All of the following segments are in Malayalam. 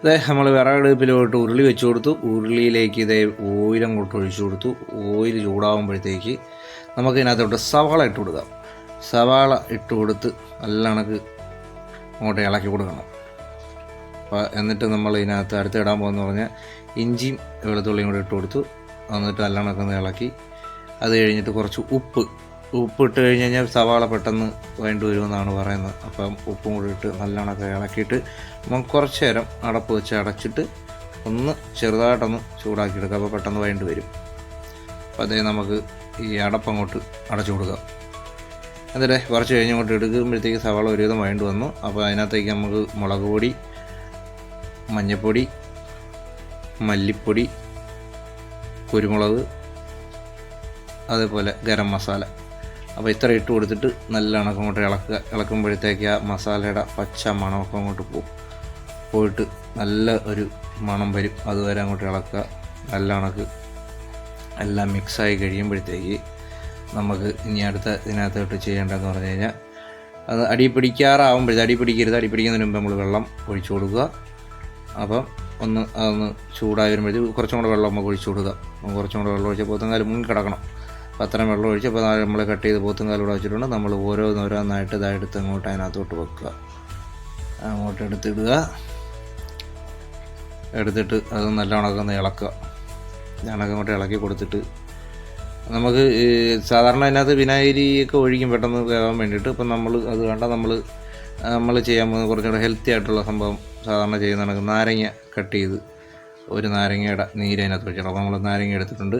അതെ നമ്മൾ വിറകടുപ്പിലോട്ട് ഉരുളി വെച്ച് കൊടുത്തു. ഉരുളിയിലേക്ക് ഇതേ ഓയിലും കൊണ്ട് ഒഴിച്ചു കൊടുത്തു. ഓയിൽ ചൂടാകുമ്പോഴത്തേക്ക് നമുക്ക് ഇതിനകത്തോട്ട് സവാള ഇട്ട് കൊടുക്കാം. സവാള ഇട്ട് കൊടുത്ത് നല്ല കണക്ക് അങ്ങോട്ട് ഇളക്കി കൊടുക്കണം. അപ്പോൾ എന്നിട്ട് നമ്മൾ ഇതിനകത്ത് അടുത്ത് ഇടാൻ പോകുന്ന പറഞ്ഞാൽ ഇഞ്ചിയും വെളുത്തുള്ളിയും കൂടി ഇട്ട് കൊടുത്തു. എന്നിട്ട് നല്ല കണക്കൊന്ന് ഇളക്കി. അത് കഴിഞ്ഞിട്ട് കുറച്ച് ഉപ്പ് ഉപ്പ് ഇട്ട് കഴിഞ്ഞ് കഴിഞ്ഞാൽ സവാള പെട്ടെന്ന് വേണ്ടി വരുമെന്നാണ് പറയുന്നത്. അപ്പം ഉപ്പും കൂടി ഇട്ട് നല്ലോണമൊക്കെ ഇളക്കിയിട്ട് നമുക്ക് കുറച്ച് നേരം അടപ്പ് വെച്ച് അടച്ചിട്ട് ഒന്ന് ചെറുതായിട്ടൊന്ന് ചൂടാക്കി എടുക്കുക അപ്പോൾ പെട്ടെന്ന് വേണ്ടി വരും. അപ്പോൾ അതേ നമുക്ക് ഈ അടപ്പ് അങ്ങോട്ട് അടച്ചു കൊടുക്കാം. എന്നിട്ട് കുറച്ച് കഴിഞ്ഞ് എടുക്കുമ്പോഴത്തേക്ക് സവാള ഒരുവിധം വേണ്ടി വന്നു. അപ്പോൾ അതിനകത്തേക്ക് നമുക്ക് മുളക് പൊടി മഞ്ഞൾപ്പൊടി മല്ലിപ്പൊടി കുരുമുളക് അതേപോലെ ഗരം മസാല അപ്പോൾ ഇത്ര ഇട്ട് കൊടുത്തിട്ട് നല്ല കണക്ക് അങ്ങോട്ട് ഇളക്കുക. ഇളക്കുമ്പോഴത്തേക്ക് ആ മസാലയുടെ പച്ച മണമൊക്കെ അങ്ങോട്ട് പോകും പോയിട്ട് നല്ല ഒരു മണം വരും. അതുവരെ അങ്ങോട്ട് ഇളക്കുക. നല്ല കണക്ക് എല്ലാം മിക്സായി കഴിയുമ്പോഴത്തേക്ക് നമുക്ക് ഇനി അടുത്ത ഇതിനകത്തോട്ട് ചെയ്യേണ്ടതെന്ന് പറഞ്ഞു കഴിഞ്ഞാൽ അത് അടി പിടിക്കാറാവുമ്പോഴത്തെ അടി പിടിക്കരുത്. അടി പിടിക്കുന്നതിന് മുമ്പ് നമ്മൾ വെള്ളം ഒഴിച്ചു കൊടുക്കുക. അപ്പം ഒന്ന് അതൊന്ന് ചൂടായി വരുമ്പോഴത്തേക്ക് കുറച്ചും കൂടെ വെള്ളം നമുക്ക് ഒഴിച്ചു കൊടുക്കുക. കുറച്ചും കൂടെ വെള്ളം ഒഴിച്ച് പോത്തുംകാലം മുങ്ങി കിടക്കണം. അത്രയും വെള്ളം ഒഴിച്ച് അപ്പോൾ നമ്മൾ കട്ട് ചെയ്ത് പോത്തുംകാലം ഇവിടെ വെച്ചിട്ടുണ്ട്. നമ്മൾ ഓരോന്നോരോന്നായിട്ട് ഇതായെടുത്ത് അങ്ങോട്ട് അതിനകത്തോട്ട് വെക്കുക. അങ്ങോട്ട് എടുത്തിടുക. എടുത്തിട്ട് അത് നല്ലോണം ഒന്ന് ഇളക്കുക. ഞാനൊക്കെ അങ്ങോട്ട് ഇളക്കി കൊടുത്തിട്ട് നമുക്ക് സാധാരണ അതിനകത്ത് വിനാഗിരിയൊക്കെ ഒഴിക്കും പെട്ടെന്ന് വേകാൻ വേണ്ടിയിട്ട്. ഇപ്പം നമ്മൾ അത് വേണ്ട നമ്മൾ നമ്മൾ ചെയ്യാൻ പോകുന്നത് കുറച്ചുകൂടെ ഹെൽത്തി ആയിട്ടുള്ള സംഭവം സാധാരണ ചെയ്യുന്ന നാരങ്ങ കട്ട് ചെയ്ത് ഒരു നാരങ്ങയുടെ നീര് അതിനകത്ത് വെച്ചിട്ട് അപ്പോൾ നമ്മൾ നാരങ്ങ എടുത്തിട്ടുണ്ട്.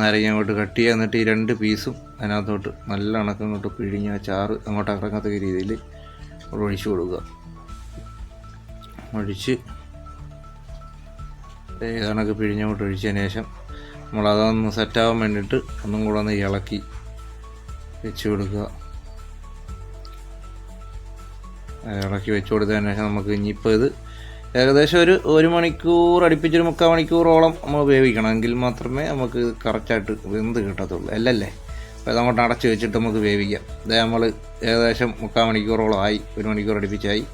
നാരങ്ങ അങ്ങോട്ട് കട്ട് ചെയ്യുക. എന്നിട്ട് ഈ രണ്ട് പീസും അതിനകത്തോട്ട് നല്ല കണക്ക് അങ്ങോട്ട് പിഴിഞ്ഞ് ചാറ് അങ്ങോട്ട് ഇറങ്ങാത്ത രീതിയിൽ ഒഴിച്ചു കൊടുക്കുക. ഒഴിച്ച് കണക്ക് പിഴിഞ്ഞങ്ങോട്ട് ഒഴിച്ചതിന് ശേഷം നമ്മൾ അതൊന്ന് സെറ്റാവാൻ വേണ്ടിയിട്ട് ഒന്നും കൂടെ ഒന്ന് ഇളക്കി വെച്ച് കൊടുക്കുക. ഇളക്കി വെച്ച് കൊടുത്തതിന് ശേഷം നമുക്ക് ഇനിയിപ്പോൾ ഇത് ഏകദേശം ഒരു ഒരു മണിക്കൂർ അടുപ്പിച്ചൊരു മുക്കാൽ മണിക്കൂറോളം നമ്മൾ വേവിക്കണം. എങ്കിൽ മാത്രമേ നമുക്ക് കറക്റ്റായിട്ട് വെന്ത് കിട്ടത്തുള്ളൂ. അല്ലല്ലേ? അപ്പോൾ അതങ്ങോട്ട് അടച്ച് വെച്ചിട്ട് നമുക്ക് വേവിക്കാം. ഇത് നമ്മൾ ഏകദേശം മുക്കാൽ മണിക്കൂറോളം ആയി. ഒരു മണിക്കൂർ അടുപ്പിച്ചായി.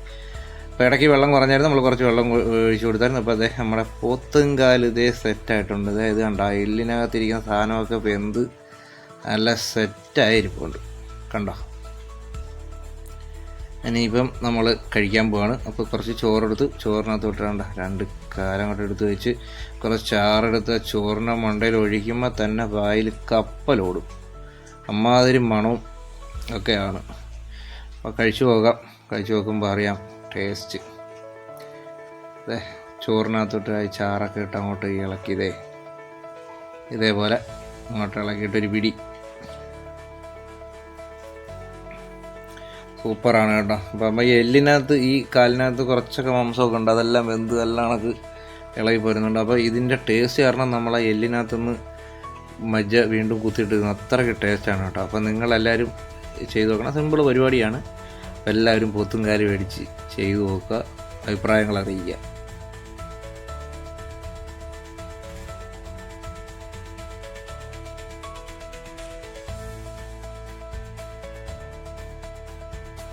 അപ്പോൾ ഇടയ്ക്ക് വെള്ളം കുറഞ്ഞായിരുന്നു. നമ്മൾ കുറച്ച് വെള്ളം ഒഴിച്ചു കൊടുത്തായിരുന്നു. അപ്പോൾ അതേ നമ്മുടെ പോത്തുംകാൽ ഇതേ സെറ്റായിട്ടുണ്ട് അതായത് കണ്ടോ? എല്ലിനകത്തിരിക്കുന്ന സാധനമൊക്കെ വെന്ത് നല്ല സെറ്റായിരിപ്പുണ്ട് കണ്ടോ? ഇനിയിപ്പം നമ്മൾ കഴിക്കാൻ പോവാണ്. അപ്പോൾ കുറച്ച് ചോറെടുത്ത് ചോറിനകത്ത് വിട്ടാണ്ട രണ്ട് കാലം കൊണ്ട് എടുത്ത് വെച്ച് കുറച്ച് ചാറെടുത്ത് ചോറിന്റെ മണ്ടയിൽ ഒഴിക്കുമ്പോൾ തന്നെ വായിൽ കപ്പലോടും അമ്മാതിരി മണവും ഒക്കെയാണ്. അപ്പോൾ കഴിച്ചു പോകാം. കഴിച്ചു നോക്കുമ്പോൾ അറിയാം ടേസ്റ്റ്. അതെ ചോറിനകത്തോട്ട് ചാറൊക്കെ ഇട്ട് അങ്ങോട്ട് ഇളക്കിയതേ ഇതേപോലെ അങ്ങോട്ട് ഇളക്കിയിട്ടൊരു പിടി. സൂപ്പറാണ് കേട്ടോ. അപ്പം നമ്മൾ ഈ എല്ലിനകത്ത് ഈ കാലിനകത്ത് കുറച്ചൊക്കെ മാംസമൊക്കെ ഉണ്ട്. അതെല്ലാം വെന്ത് എല്ലാം കണക്ക് ഇളകി പോരുന്നുണ്ട്. അപ്പോൾ ഇതിന്റെ ടേസ്റ്റ് കാരണം നമ്മൾ ആ എല്ലിനകത്തുനിന്ന് മജ്ജ വീണ്ടും കുത്തിയിട്ട് അത്രയ്ക്ക് ടേസ്റ്റാണ് കേട്ടോ. അപ്പോൾ നിങ്ങളെല്ലാവരും ചെയ്തു നോക്കണം. സിമ്പിൾ പരിപാടിയാണ്. എല്ലാവരും പൊത്തും കാര്യം മേടിച്ച് ചെയ്തു നോക്കുക. അഭിപ്രായങ്ങൾ അറിയിക്കുക.